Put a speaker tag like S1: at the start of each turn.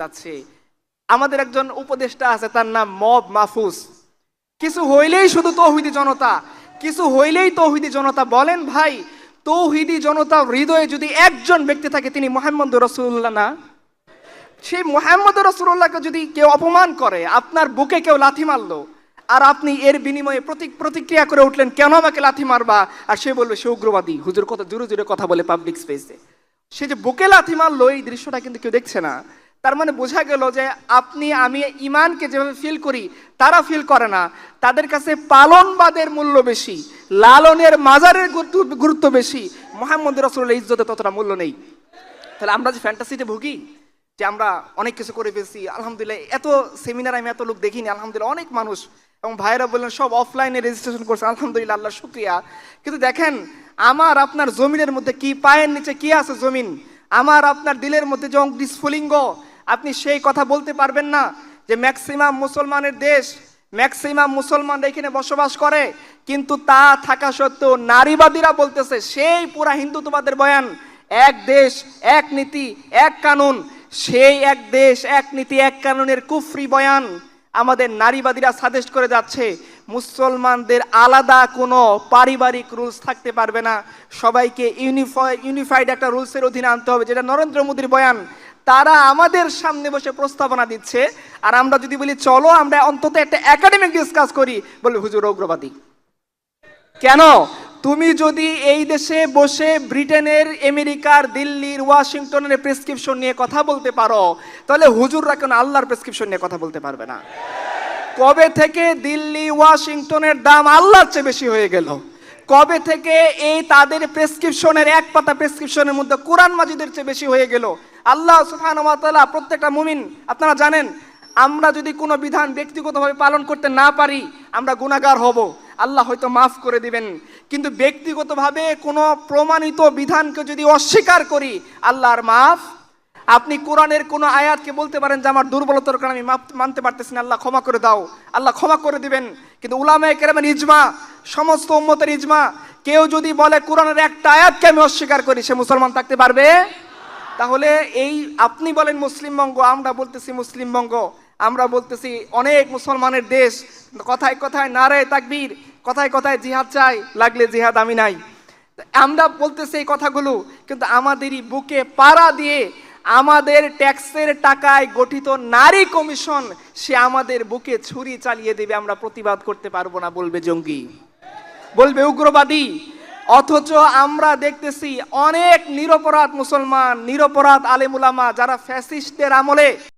S1: যাচ্ছে আমাদের একজন উপদেষ্টা আছে, তার নাম মব মাহফুজ। কিছু হইলেই শুধু তৌহিদি জনতা, কিছু হইলেই তৌহিদি জনতা। বলেন ভাই, তৌহিদি জনতা হৃদয়ে যদি একজন ব্যক্তি থাকে, তিনি মোহাম্মদ রসুল্লাহ না? সেই মোহাম্মদ রসুল্লাহকে যদি কেউ অপমান করে, আপনার বুকে কেউ লাথি মারলো, আর আপনি এর বিনিময়ে প্রতি- প্রতিক্রিয়া করে উঠলেন, কেন আমাকে লাথি মারবা? আর সে বলবে সে উগ্রবাদী। হুজুর কথা জোরে জোরে কথা বলে পাবলিক স্পেসে সে যে বুকে লাথি মারলো, এই দৃশ্যটা কিন্তু কেউ দেখছে না। তার মানে বোঝা গেল যে আপনি, আমি ইমানকে যেভাবে ফিল করি, তারা ফিল করে না। তাদের কাছে পালনবাদের মূল্য বেশি, লালনের মাজারের গুরুত্ব- বেশি, মোহাম্মদ রসুল্লাহ ইজ্জতে ততটা মূল্য নেই। তাহলে আমরা যে ফ্যান্টাসিতে ভুগি, যে আমরা অনেক কিছু করে ফেলছি, আলহামদুলিল্লাহ এত সেমিনার আমি এত লোক দেখিনি, আলহামদুলিল্লাহ অনেক মানুষ এবং ভাইরা বললেন, সব অফলাইনে রেজিস্ট্রেশন করছে, আলহামদুলিল্লাহ আল্লাহ শুক্রিয়া। কিন্তু দেখেন, আমার আপনার জমিনের মধ্যে কি, পায়ের নিচে কি আছে জমিন? আমার আপনার দিলের মধ্যে যে স্ফুলিঙ্গ আপনি সেই কথা বলতে পারবেন না যে ম্যাক্সিমাম মুসলমানের দেশ, ম্যাক্সিমাম মুসলমানরা এখানে বসবাস করে। কিন্তু তা থাকা সত্ত্বেও নারীবাদীরা বলতেছে, সেই পুরা হিন্দুত্ববাদের বয়ান, এক দেশ, এক নীতি, এক কানুন, সেই এক দেশ, এক নীতি, এক কানুনের কুফরি বয়ান আমাদের নারীবাদীরা সাজেস্ট করে যাচ্ছে। মুসলমানদের আলাদা কোনো পারিবারিক রুলস থাকতে পারবে না। সবাইকে ইউনিফাই ইউনিফাইড একটা রুলসের অধীনে আনতে হবে, যেটা নরেন্দ্র মোদীর বয়ান তারা আমাদের সামনে বসে প্রস্তাবনা দিচ্ছে। আর আমরা যদি বলি, চলো, আমরা অন্তত একটা একাডেমিক ডিসকাস করি, বলে হুজুর উগ্রবাদী। কেন? তুমি যদি এই দেশে বসে ব্রিটেনের, আমেরিকার, দিল্লির, ওয়াশিংটনের প্রেসক্রিপশন নিয়ে কথা বলতে পারো, তাহলে হুজুররা কেন আল্লাহর প্রেসক্রিপশন নিয়ে কথা বলতে পারবে না? কবে থেকে দিল্লি, ওয়াশিংটনের দাম আল্লাহর চেয়ে বেশি হয়ে গেল? কবে থেকে এই তাদের প্রেসক্রিপশনের এক পাতা প্রেসক্রিপশনের মধ্যে কোরআন মাজিদের চেয়ে বেশি হয়ে গেল? আল্লাহ তাআলা প্রত্যেকটা মুমিন, আপনারা জানেন, আমরা যদি কোনো বিধান ব্যক্তিগতভাবে পালন করতে না পারি, আমরা গুণাগার হব। আল্লাহ হয়তো মাফ করে দিবেন। কিন্তু ব্যক্তিগতভাবে কোনো প্রমাণিত বিধানকে যদি অস্বীকার করি, আল্লাহর মাফ, আপনি কোরআনের কোনো আয়াতকে বলতে পারেন যে আমার দুর্বলতার কারণে আমি মানতে পারতেছি না, আল্লাহ ক্ষমা করে দাও। আল্লাহ ক্ষমা করে দিবেন। কিন্তু উলামায়ে কেরামের ইজমা সমস্ত উম্মতের ইজমা। কেউ যদি বলে কোরআনের একটা আয়াতকে আমি অস্বীকার করি, সে মুসলমান থাকতে পারবে? তাহলে এই আপনি বলেন মুসলিমবঙ্গ, আমরা বলতেছি মুসলিমবঙ্গ। আমরা বলতেছি অনেক মুসলমানের দেশ, কথায় কথায় নারে তাকবীর, কথায় কথায় জিহাদ চাই, লাগলে জিহাদ আমি নাই। আমরা বলতেছি এই কথাগুলো, কিন্তু আমাদেরই বুকে পাড়া দিয়ে আমাদের ট্যাক্সের টাকায় গঠিত নারী কমিশন, সে আমাদের বুকে ছুরি চালিয়ে দেবে, আমরা প্রতিবাদ করতে পারব না, বলবে জঙ্গি। বলবে উগ্রবাদী। অথচ আমরা দেখতেছি অনেক নিরপরাধ মুসলমান নিরপরাধ আলেমুলামা যারা ফ্যাসিস্টদের আমলে